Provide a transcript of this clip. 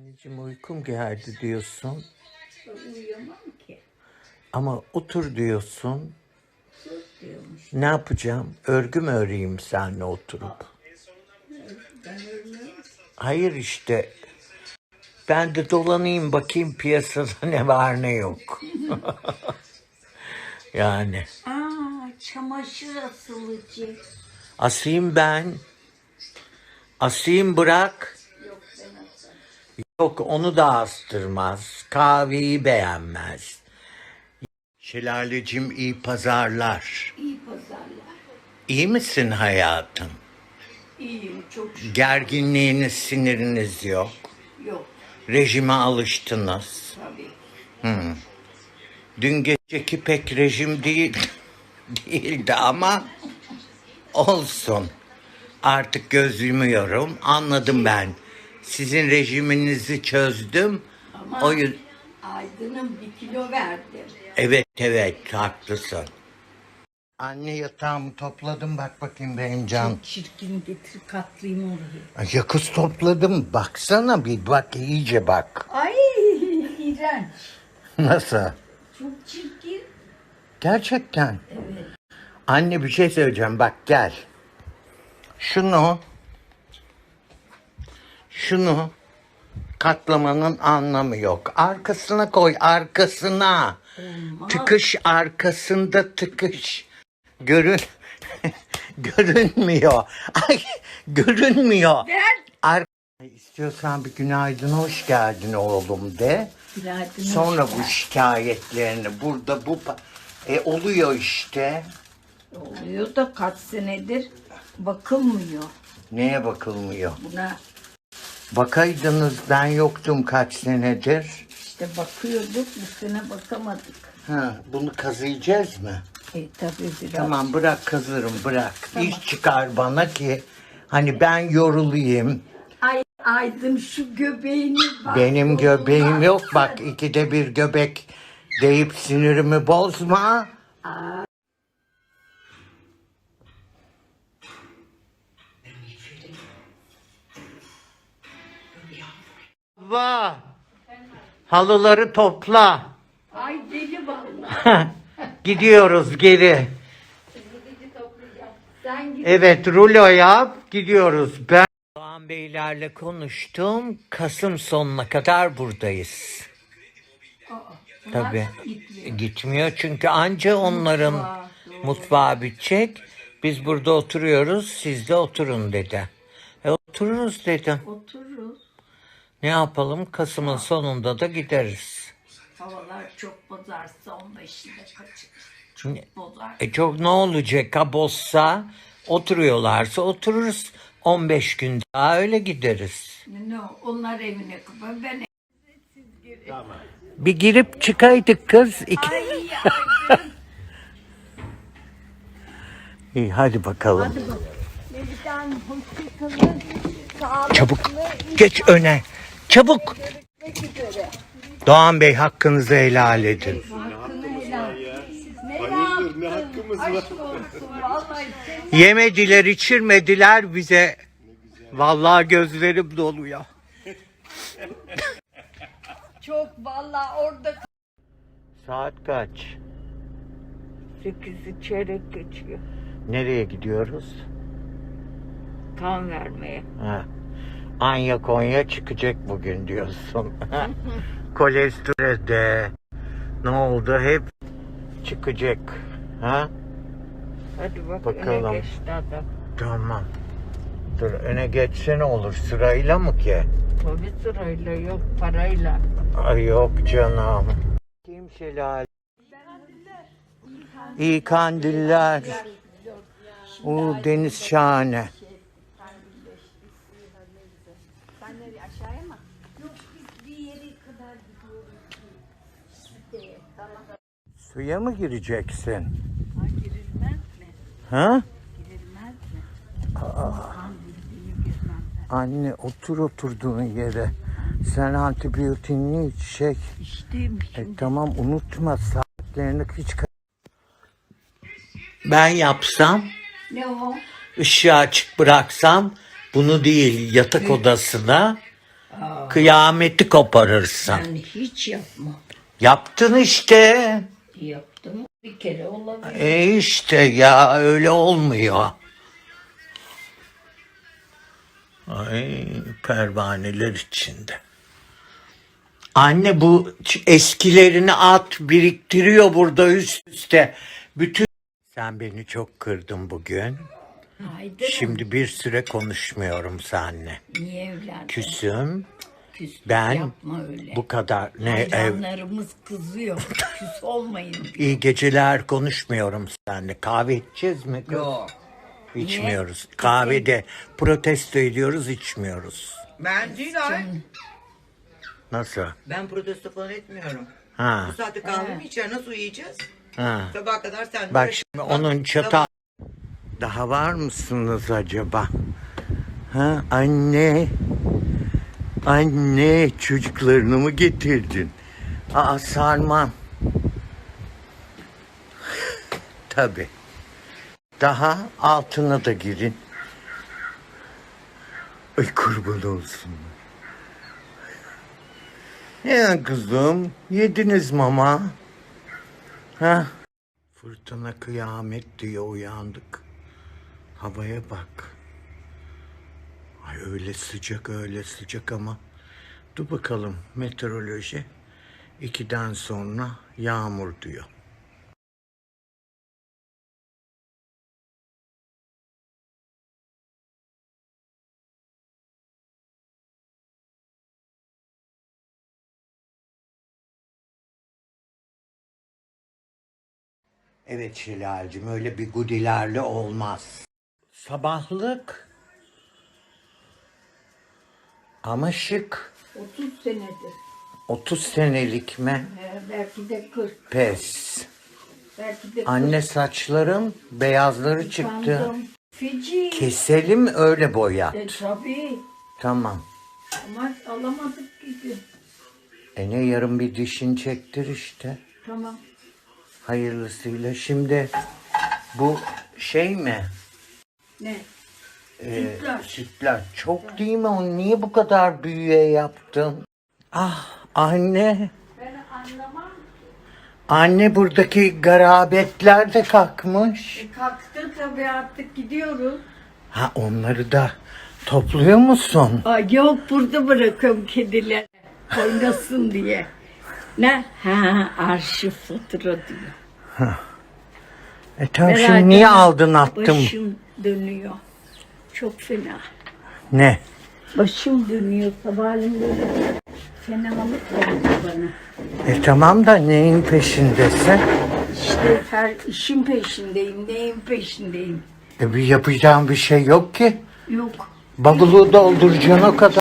Anneciğim uykum geldi diyorsun. Uyuyamam ki. Ama otur diyorsun. Sus diyormuş. Ne yapacağım? Örgü mü öreyim seninle oturup? Ben ölmüyorum. Hayır işte. Ben de dolanayım bakayım piyasada ne var ne yok. yani. Aa, çamaşır asılıcı. Asayım ben. Asayım bırak. Yok onu da astırmaz. Kahveyi beğenmez. Şelalecim iyi pazarlar. İyi pazarlar. İyi misin hayatım? İyiyim çok şükür. Gerginliğiniz, siniriniz yok. Yok Rejime alıştınız. tabii. Dün geceki pek rejim değil değildi ama olsun. Artık göz yumuyorum. Anladım ben. Sizin rejiminizi çözdüm. Ama O yüzden Aydın'ın bir kilo verdim. evet evet haklısın. Anne yatağımı topladım bak bakayım benim can. Çok çirkin getir katlayayım orayı. Ay, Yakız topladım. Baksana bir bak iyice bak. Ay iğrenç. Nasıl? Çok çirkin. Gerçekten. Evet. Anne bir şey söyleyeceğim bak gel. Şunu şunu katlamanın anlamı yok. Arkasına koy arkasına. Tıkış arkasında tıkış. Görün görünmüyor. Ay görünmüyor. Ver. Ar İstiyorsan bir günaydın hoş geldin oğlum de. Günaydın. Sonra bu şikayetlerini burada bu e oluyor işte. Oluyor da kaç senedir bakılmıyor Neye bakılmıyor? buna. Bakaydınız ben yoktum kaç senedir. İşte bakıyorduk bu sene bakamadık. Ha, bunu kazıyacağız mı? E tabii biraz. Tamam bırak kazırım bırak. İş çıkar bana ki hani ben yorulayım. Ay Aydın şu göbeğini bak. Benim göbeğim yok bak ikide bir göbek deyip sinirimi bozma. Va. Halıları topla. Ay deli vallahi. Gidiyoruz geri. Evet rulo yap gidiyoruz. Ben Doğan Beylerle konuştum. Kasım sonuna kadar buradayız. Tabii. gitmiyor. Gitmiyor çünkü anca onların Mutfağı, mutfağı bitecek. Biz burada oturuyoruz siz de oturun dedi. E otururuz dedim. Otururuz. Ne yapalım Kasım'ın sonunda da gideriz. Havalar çok bozarsa 15'inde kaçırır. Çok bozar. E çok ne olacak ha bozsa oturuyorlarsa otururuz. 15 gün daha öyle gideriz. Ne o, onlar evine kapar. Ben Bir girip çıkaydık kız. İki... Ay Aydın. İyi hadi bakalım. Çabuk geç öne. Çabuk. Doğan Bey hakkınızı helal edin. Ne hakkımız Yemediler, içirmediler bize. Vallahi gözlerim doluyor. çok vallahi orada Saat kaç? 8'i çeyrek geçiyor. Nereye gidiyoruz? Kan vermeye. Ha. Anya Konya çıkacak bugün diyorsun. Kolesterol de ne oldu hep çıkacak. Ha? Hadi bak Bakalım. öne geçti adam. Tamam. Dur öne geçse ne olur sırayla mı ki? Tabii sırayla yok parayla. Ay yok canım. Kim şelale? İyi kandiller. O deniz şahane. Suya mı gireceksin? Ha girilmez mi? Ha? Girilmez mi? Ben. Anne otur oturduğun yere. Sen antibiyotiğini iç şey. İçtiğim E, tamam unutma saatlerini hiç Ben yapsam Ne o? ışığı açık bıraksam bunu değil yatak odasına Kıyameti koparırsın. Ben hiç yapmam. Yaptın işte. Yaptım bir kere olabilir. E işte ya öyle olmuyor. Ay pervaneler içinde. Anne bu eskilerini at biriktiriyor burada üst üste. Bütün sen beni çok kırdın bugün. Haydi. Şimdi bir süre konuşmuyorum seninle. Niye evlendin? Küsüm. Küs. Ben Yapma öyle. bu kadar ne ev Hayranlarımız kızıyor. Küs olmayın. iyi geceler konuşmuyorum seninle. Kahve içeceğiz mi? kız? Yok. İçmiyoruz. Kahvede protesto ediyoruz, içmiyoruz. Ben değil ay. Nasıl? Ben protesto falan etmiyorum. Ha, Bu saatte kahve mi içer? Nasıl uyuyacağız? ha. Sabaha kadar sen Bak şimdi onun çata... Daha var mısınız acaba? Ha anne. Anne çocuklarını mı getirdin? Aa sarmam. Tabi. Daha altına da girin. Ay kurban olsun. Ya kızım yediniz mama. Ha? Fırtına kıyamet diye uyandık. Havaya bak. Öyle sıcak öyle sıcak ama. Dur bakalım meteoroloji. ikiden sonra yağmur diyor. Evet Şilal'cim öyle bir gudilerle olmaz. Sabahlık. Ama şık. 30 senedir. 30 senelik mi? Ee, belki de 40. Pes. Belki de 40. Anne saçlarım beyazları çıktı. Sandım. Feci. Keselim öyle boyat. E, tabii. Tamam. Ama alamadık gibi. E ne yarın bir dişin çektir işte. Tamam. Hayırlısıyla. Şimdi bu şey mi? Ne? Ee, Sütlaç. sütlaç. Çok değil mi? Onu niye bu kadar büyüye yaptın? Ah anne. Ben anlamam. Anne buradaki garabetler de kalkmış. E, kalktı tabii artık gidiyoruz. Ha onları da topluyor musun? Ay yok burada bırakıyorum kediler. Oynasın diye. Ne? Ha arşiv fatura diyor. E tamam şimdi niye aldın attın? Başım dönüyor. Çok fena. Ne? Başım dönüyor sabahleyin böyle fenalık geldi bana. E tamam da neyin peşindesin? İşte her işin peşindeyim, neyin peşindeyim. E bir yapacağın bir şey yok ki. Yok. Bavulu dolduracaksın o kadar.